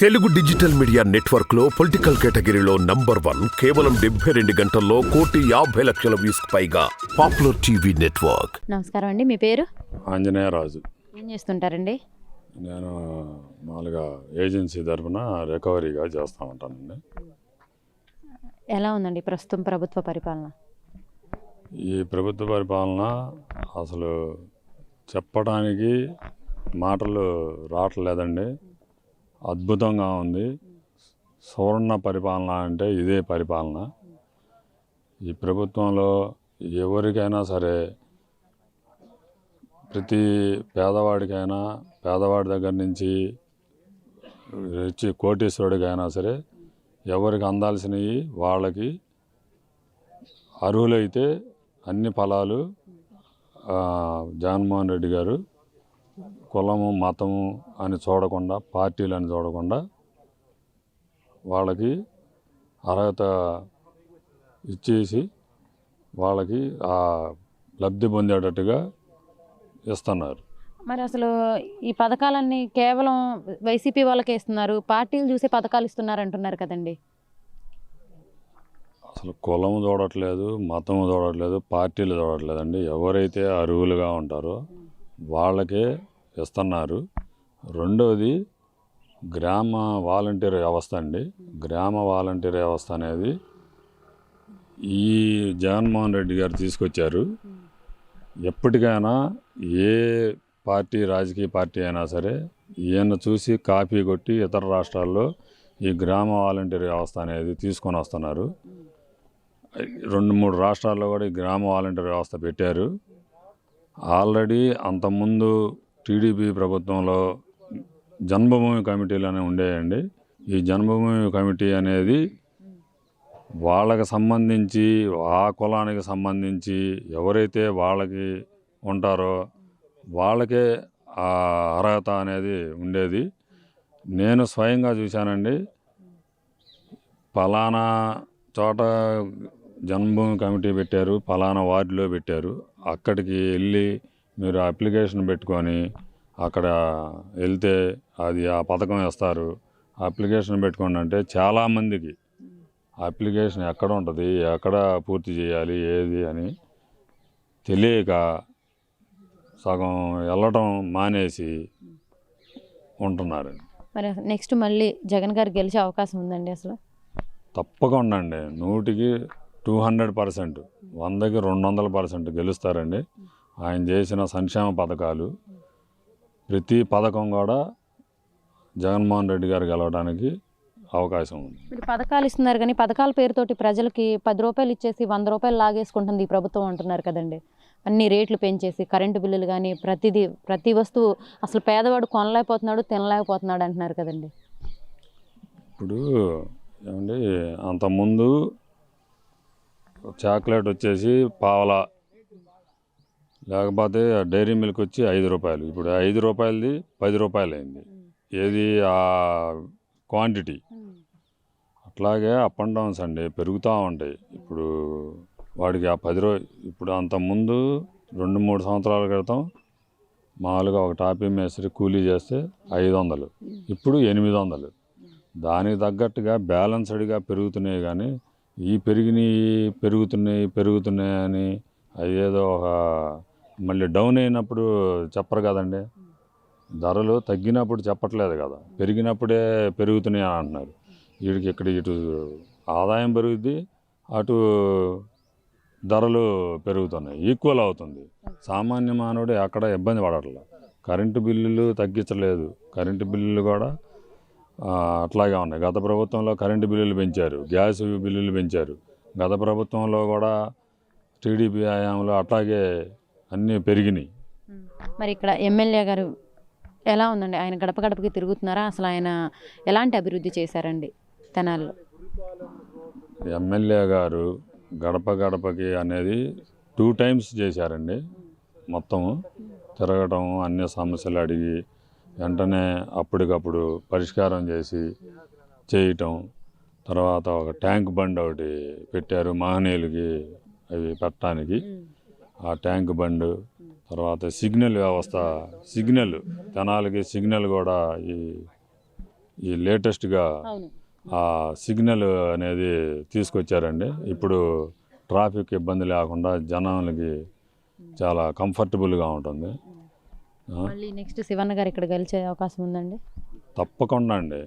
Telugu digital media నెట్వర్క్లో political కేటగిరీలో number one కేవలం డెబ్బై రెండు గంటల్లో కోటి యాభై లక్షల వ్యూస్ పైగా పాపులర్ టీవీ నెట్వర్క్. నమస్కారం అండి మీ పేరు? ఆంజనేయరాజు ఏం చేస్తుంటారండి? నేను మామూలుగా ఏజెన్సీ తరఫున రికవరీగా చేస్తూ ఉంటానండి. ఎలా ఉందండి ప్రస్తుతం ప్రభుత్వ పరిపాలన? ఈ ప్రభుత్వ పరిపాలన అసలు చెప్పడానికి మాటలు రావట్లేదండి. అద్భుతంగా ఉంది. సువర్ణ పరిపాలన అంటే ఇదే పరిపాలన. ఈ ప్రభుత్వంలో ఎవరికైనా సరే ప్రతి పేదవాడికైనా పేదవాడి దగ్గర నుంచి వచ్చి కోటీశ్వరుడికైనా సరే ఎవరికి అందాల్సినవి వాళ్ళకి అర్హులైతే అన్ని ఫలాలు జగన్మోహన్ రెడ్డి గారు కులము మతము అని చూడకుండా పార్టీలు అని చూడకుండా వాళ్ళకి అర్హత ఇచ్చేసి వాళ్ళకి ఆ లబ్ధి పొందేటట్టుగా ఇస్తున్నారు. మరి అసలు ఈ పథకాలన్నీ కేవలం వైసీపీ వాళ్ళకే ఇస్తున్నారు పార్టీలు చూసే పథకాలు ఇస్తున్నారు అంటున్నారు కదండి. అసలు కులం చూడట్లేదు మతం చూడట్లేదు పార్టీలు చూడట్లేదండి. ఎవరైతే అర్హులుగా ఉంటారో వాళ్ళకే ఇస్తున్నారు రెండవది గ్రామ వాలంటీర్ వ్యవస్థ అండి. గ్రామ వాలంటీర్ వ్యవస్థ అనేది ఈ జగన్మోహన్ రెడ్డి గారు తీసుకొచ్చారు. ఎప్పటికైనా ఏ పార్టీ రాజకీయ పార్టీ అయినా సరే ఈయన చూసి కాపీ కొట్టి ఇతర రాష్ట్రాల్లో ఈ గ్రామ వాలంటీర్ వ్యవస్థ అనేది తీసుకొని వస్తున్నారు. రెండు మూడు రాష్ట్రాల్లో కూడా ఈ గ్రామ వాలంటీర్ వ్యవస్థ పెట్టారు. ఆల్రెడీ అంతకుముందు టీడీపీ ప్రభుత్వంలో జన్మభూమి కమిటీలు అనేవి ఉండేయండి. ఈ జన్మభూమి కమిటీ అనేది వాళ్ళకి సంబంధించి ఆ కులానికి సంబంధించి ఎవరైతే వాళ్ళకి ఉంటారో వాళ్ళకే ఆ అర్హత అనేది ఉండేది. నేను స్వయంగా చూశానండి. పలానా చోట జన్మభూమి కమిటీ పెట్టారు పలానా వార్డులో పెట్టారు. అక్కడికి వెళ్ళి మీరు అప్లికేషన్ పెట్టుకొని అక్కడ వెళ్తే అది ఆ పథకం ఇస్తారు అప్లికేషన్ పెట్టుకోండి అంటే చాలామందికి అప్లికేషన్ ఎక్కడ ఉంటుంది ఎక్కడ పూర్తి చేయాలి ఏది అని తెలియక సగం వెళ్ళటం మానేసి ఉంటున్నారు మరి నెక్స్ట్ మళ్ళీ జగన్ గారు గెలిచే అవకాశం ఉందండి అసలు? తప్పకుండా అండి. నూటికి టూ హండ్రెడ్ పర్సెంట్ వందకి రెండు వందల పర్సెంట్ గెలుస్తారండి. ఆయన చేసిన సంక్షేమ పథకాలు ప్రతి పథకం కూడా జగన్మోహన్ రెడ్డి గారు గెలవడానికి అవకాశం ఉంది. మరి పథకాలు ఇస్తున్నారు కానీ పథకాల పేరుతోటి ప్రజలకి పది రూపాయలు ఇచ్చేసి వంద రూపాయలు లాగేసుకుంటుంది ఈ ప్రభుత్వం అంటున్నారు కదండి. అన్ని రేట్లు పెంచేసి కరెంటు బిల్లులు కానీ ప్రతిదీ ప్రతి వస్తువు అసలు పేదవాడు కొనలేకపోతున్నాడు తినలేకపోతున్నాడు అంటున్నారు కదండి. ఇప్పుడు ఏమండి అంతకుముందు చాక్లెట్ వచ్చేసి పావలా లేకపోతే డైరీ మిల్క్ వచ్చి ఐదు రూపాయలు. ఇప్పుడు ఐదు రూపాయలది పది రూపాయలు అయింది ఏది? ఆ క్వాంటిటీ. అట్లాగే అప్ అండ్ డౌన్స్ అండి పెరుగుతూ ఉంటాయి. ఇప్పుడు వాడికి ఆ పది రూ ఇప్పుడు అంతకుముందు రెండు మూడు సంవత్సరాల క్రితం మామూలుగా ఒక టాపీ మేస్త్రి కూలీ చేస్తే ఐదు వందలు ఇప్పుడు ఎనిమిది వందలు దానికి తగ్గట్టుగా బ్యాలెన్స్డ్గా పెరుగుతున్నాయి కానీ ఈ పెరిగినాయి పెరుగుతున్నాయి పెరుగుతున్నాయి అని అవి ఏదో ఒక మళ్ళీ డౌన్ అయినప్పుడు చెప్పరు కదండి. ధరలు తగ్గినప్పుడు చెప్పట్లేదు కదా. పెరిగినప్పుడే పెరుగుతున్నాయి అని అంటున్నారు. వీడికి ఇక్కడ ఇటు ఆదాయం పెరుగుద్ది అటు ధరలు పెరుగుతున్నాయి. ఈక్వల్ అవుతుంది. సామాన్య మానవుడు ఎక్కడ ఇబ్బంది పడట్లేదు కరెంటు బిల్లులు తగ్గించలేదు. కరెంటు బిల్లులు కూడా అట్లాగే ఉన్నాయి. గత ప్రభుత్వంలో కరెంటు బిల్లులు పెంచారు. గ్యాస్ బిల్లులు పెంచారు. గత ప్రభుత్వంలో కూడా టీడీపీ హయాంలో అట్లాగే అన్నీ పెరిగినాయి. మరి ఇక్కడ ఎమ్మెల్యే గారు ఎలా ఉందండి? ఆయన గడప గడపకి తిరుగుతున్నారా? అసలు ఆయన ఎలాంటి అభివృద్ధి చేశారండి తెనాల్లో? ఎమ్మెల్యే గారు గడప గడపకి అనేది టూ టైమ్స్ చేశారండి. మొత్తము తిరగటం అన్ని సమస్యలు అడిగి వెంటనే అప్పటికప్పుడు పరిష్కారం చేసి చేయటం తర్వాత ఒక ట్యాంక్ బండ్ ఒకటి పెట్టారు మహనీయులకి అవి పెట్టడానికి. ఆ ట్యాంక్ బండ్ తర్వాత సిగ్నల్ వ్యవస్థ సిగ్నల్ తెనాలకి సిగ్నల్ కూడా ఈ ఈ లేటెస్ట్గా ఆ సిగ్నల్ అనేది తీసుకొచ్చారండి. ఇప్పుడు ట్రాఫిక్ ఇబ్బంది లేకుండా జనాలకి చాలా కంఫర్టబుల్గా ఉంటుంది. మళ్ళీ నెక్స్ట్ శివన్న గారు ఇక్కడ గెలిచే అవకాశం ఉందండి? తప్పకుండా అండి.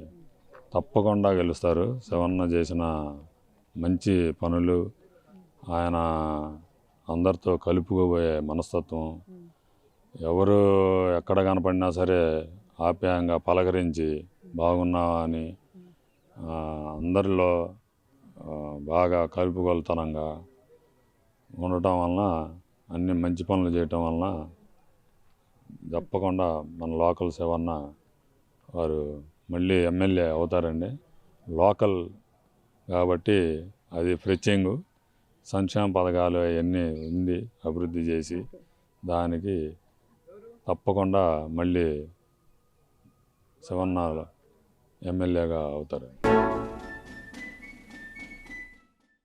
తప్పకుండా గెలుస్తారు. శివన్న చేసిన మంచి పనులు ఆయన అందరితో కలుపుకోబోయే మనస్తత్వం. ఎవరు ఎక్కడ కనపడినా సరే ఆప్యాయంగా పలకరించి బాగున్నావా అని అందరిలో బాగా కలుపుకొలతనంగా ఉండటం వలన అన్ని మంచి పనులు చేయటం వలన తప్పకుండా మన లోకల్ శివన్న వారు మళ్ళీ ఎమ్మెల్యే అవుతారండి. లోకల్ కాబట్టి అది ఫ్రెచ్చింగ్. సంక్షేమ పథకాలు అవన్నీ ఉంది అభివృద్ధి చేసి దానికి తప్పకుండా మళ్ళీ శివన్న ఎమ్మెల్యేగా అవుతారు.